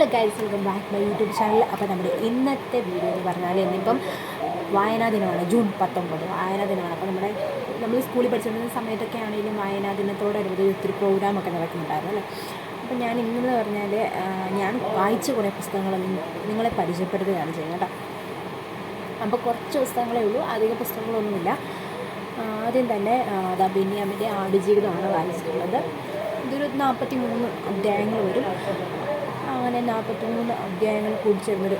Hello guys welcome back my YouTube channel അപ്പോൾ നമ്മുടെ ഇന്നത്തെ വീഡിയോ എന്ന് പറഞ്ഞാൽ ഇന്നിപ്പം വായനാ ദിനമാണ് ജൂൺ പത്തൊമ്പത്. വായനാ ദിനമാണ്. അപ്പോൾ നമ്മുടെ നമ്മൾ സ്കൂളിൽ പഠിച്ചിരുന്ന സമയത്തൊക്കെ ആണെങ്കിലും വായനാ ദിനത്തോടനുബന്ധിച്ച് ഒത്തിരി പ്രോഗ്രാമൊക്കെ നടക്കുന്നുണ്ടായിരുന്നു അല്ലേ? അപ്പോൾ ഞാൻ ഇന്നെന്ന് പറഞ്ഞാൽ ഞാൻ വായിച്ച കുറേ പുസ്തകങ്ങൾ നിങ്ങളെ പരിചയപ്പെടുത്തുകയാണ് ചെയ്യുന്നത് കേട്ടോ. അപ്പോൾ കുറച്ച് പുസ്തകങ്ങളേ ഉള്ളൂ. അധിക പുസ്തകങ്ങളൊന്നുമില്ല. ആദ്യം തന്നെ ദാ ബെന്യാമിന്റെ ആടുജീവിതമാണ് വായിച്ചിട്ടുള്ളത്. ഇതൊരു നാൽപ്പത്തി മൂന്ന് അധ്യായങ്ങൾ വരും. അങ്ങനെ നാൽപ്പത്തി മൂന്ന് അധ്യായങ്ങൾ കൂടിച്ചേർന്നൊരു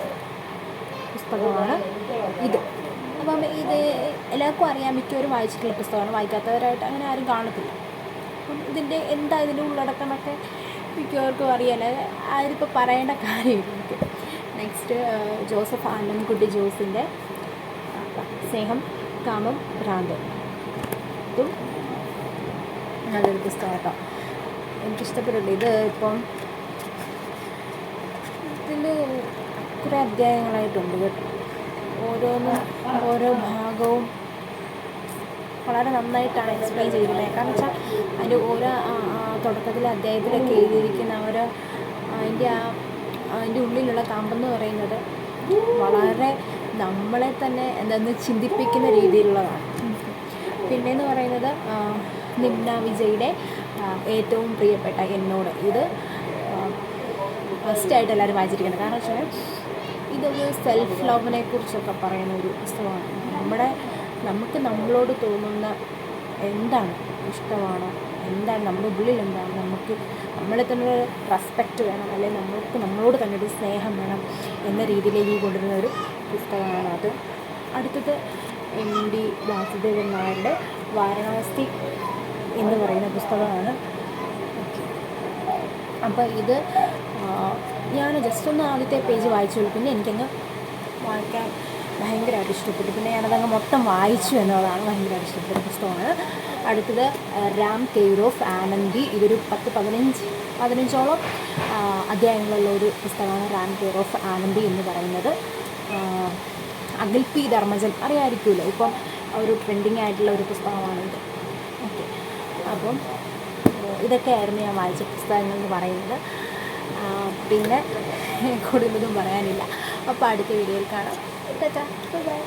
പുസ്തകമാണ് ഇത്. അപ്പം ഇത് എല്ലാവർക്കും അറിയാം മിക്കവരും വായിച്ചിട്ടുള്ള പുസ്തകമാണ്. വായിക്കാത്തവരായിട്ട് അങ്ങനെ ആരും കാണത്തില്ല. അപ്പം ഇതിന്റെ എന്താ ഇതിന്റെ ഉള്ളടക്കമൊക്കെ മിക്കവർക്കും അറിയാൻ ആരിപ്പോൾ പറയേണ്ട കാര്യമില്ല. നെക്സ്റ്റ് ജോസഫ് ആനന്ദൻകുട്ടി ജോസിന്റെ സ്നേഹം കാമം ഭ്രാന്ത്. ഇതും നല്ലൊരു പുസ്തകം കേട്ടോ എനിക്കിഷ്ടപ്പെട്ടിട്ടുണ്ട്. ഇത് ഇപ്പം ഇതിൽ കുറേ അധ്യായങ്ങളായിട്ടുണ്ട് കേട്ടോ. ഓരോന്നും ഓരോ ഭാഗവും വളരെ നന്നായിട്ടാണ് എക്സ്പ്ലെയിൻ ചെയ്തിരിക്കുന്നത്. കാരണം വെച്ചാൽ അതിന്റെ ഓരോ തുടക്കത്തിലെ അധ്യായത്തിലൊക്കെ എഴുതിയിരിക്കുന്ന ഓരോ അതിന്റെ ആ അതിന്റെ ഉള്ളിലുള്ള കമ്പെന്ന് പറയുന്നത് വളരെ നമ്മളെ തന്നെ എന്താന്ന് ചിന്തിപ്പിക്കുന്ന രീതിയിലുള്ളതാണ്. പിന്നെയെന്ന് പറയുന്നത് നിമ്ന വിജയുടെ ഏറ്റവും പ്രിയപ്പെട്ട എന്നോട്. ഇത് ഫസ്റ്റായിട്ട് എല്ലാവരും വായിച്ചിരിക്കുന്നത്. കാരണം വെച്ചാൽ ഇതൊരു സെൽഫ് ലവിനെ കുറിച്ചൊക്കെ പറയുന്ന ഒരു പുസ്തകമാണ്. നമ്മുടെ നമുക്ക് നമ്മളോട് തോന്നുന്ന എന്താണ് ഇഷ്ടമാണോ എന്താണ് നമ്മുടെ ഉള്ളിൽ എന്താണ് നമുക്ക് നമ്മളെ തന്നെ ഒരു റെസ്പെക്റ്റ് വേണം അല്ലെങ്കിൽ നമ്മൾക്ക് നമ്മളോട് തന്നെ ഒരു സ്നേഹം വേണം എന്ന രീതിയിലേക്ക് കൊണ്ടുവരുന്ന ഒരു പുസ്തകമാണ് അത്. അടുത്തത് എം ഡി വാസുദേവൻ നായരുടെ വാരണാസി എന്ന് പറയുന്ന പുസ്തകമാണ്. അപ്പോൾ ഇത് ഞാൻ ജസ്റ്റ് ഒന്ന് ആദ്യത്തെ പേജ് വായിച്ചുള്ളൂ. പിന്നെ എനിക്കങ്ങ് വായിക്കാൻ ഭയങ്കരമായിട്ട് ഇഷ്ടപ്പെട്ടു. പിന്നെ ഞാനതങ്ങ് മൊത്തം വായിച്ചു എന്നുള്ളതാണ് ഭയങ്കരമായിട്ട് ഇഷ്ടപ്പെട്ട പുസ്തകമാണ്. അടുത്തത് റാം കെയർ ആനന്ദി. ഇതൊരു പത്ത് പതിനഞ്ച് പതിനഞ്ചോളം അധ്യായങ്ങളുള്ള ഒരു പുസ്തകമാണ് റാം കെയ്റോഫ് ആനന്ദി എന്ന് പറയുന്നത്. അഖിൽ പി ധർമ്മജൻ അറിയാമായിരിക്കുമല്ലോ ഇപ്പം ഒരു ട്രെൻഡിങ് ആയിട്ടുള്ള ഒരു പുസ്തകമാണ് ഇത്. ഓക്കെ. അപ്പം ഇതൊക്കെയായിരുന്നു ഞാൻ വായിച്ച പുസ്തകങ്ങൾ എന്ന് പറയുന്നത്. പിന്നെ കൂടുതലൊന്നും പറയാനില്ല. അപ്പോൾ അടുത്ത വീഡിയോയിൽ കാണാം. ബൈ